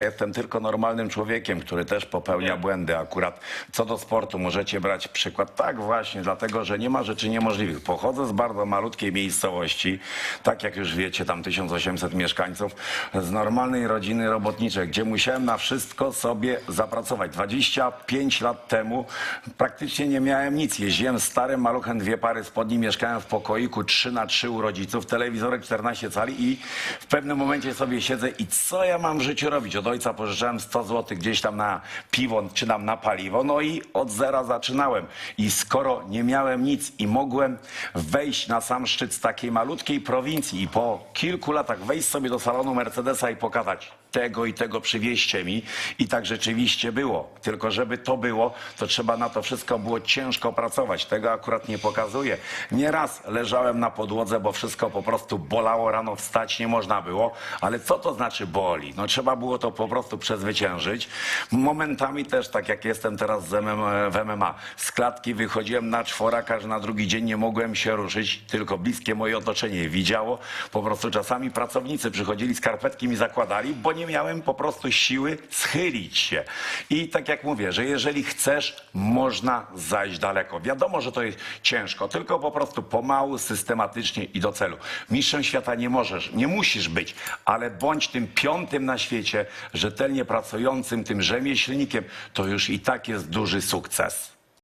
Jestem tylko normalnym człowiekiem, który też popełnia błędy. Akurat co do sportu możecie brać przykład. Tak właśnie, dlatego że nie ma rzeczy niemożliwych. Pochodzę z bardzo malutkiej miejscowości, tak jak już wiecie, tam 1800 mieszkańców, z normalnej rodziny robotniczej, gdzie musiałem na wszystko sobie zapracować. 25 lat temu praktycznie nie miałem nic. Jeździłem starym maluchem, dwie pary spodni, mieszkałem w pokoiku 3 na 3 u rodziców, telewizorek 14 cali i w pewnym momencie sobie siedzę i co ja mam w życiu robić? Od ojca pożyczałem 100 zł gdzieś tam na piwo czy tam na paliwo, no i od zera zaczynałem. I skoro nie miałem nic i mogłem wejść na sam szczyt z takiej malutkiej prowincji i po kilku latach wejść sobie do salonu Mercedesa i pokazać tego i tego przywieźcie mi i tak rzeczywiście było. Tylko żeby to było, to trzeba na to wszystko było ciężko pracować. Tego akurat nie pokazuję. Nieraz leżałem na podłodze, bo wszystko po prostu bolało, rano wstać nie można było, ale co to znaczy boli? No trzeba było to po prostu przezwyciężyć. Momentami też, tak jak jestem teraz z MM, w MMA, z klatki wychodziłem na czworaka, że na drugi dzień nie mogłem się ruszyć, tylko bliskie moje otoczenie widziało. Po prostu czasami pracownicy przychodzili, skarpetki mi zakładali, bo nie miałem po prostu siły schylić się. I tak jak mówię, że jeżeli chcesz, można zajść daleko. Wiadomo, że to jest ciężko, tylko po prostu pomału, systematycznie i do celu. Mistrzem świata nie możesz, nie musisz być, ale bądź tym piątym na świecie, rzetelnie pracującym, tym rzemieślnikiem, to już i tak jest duży sukces.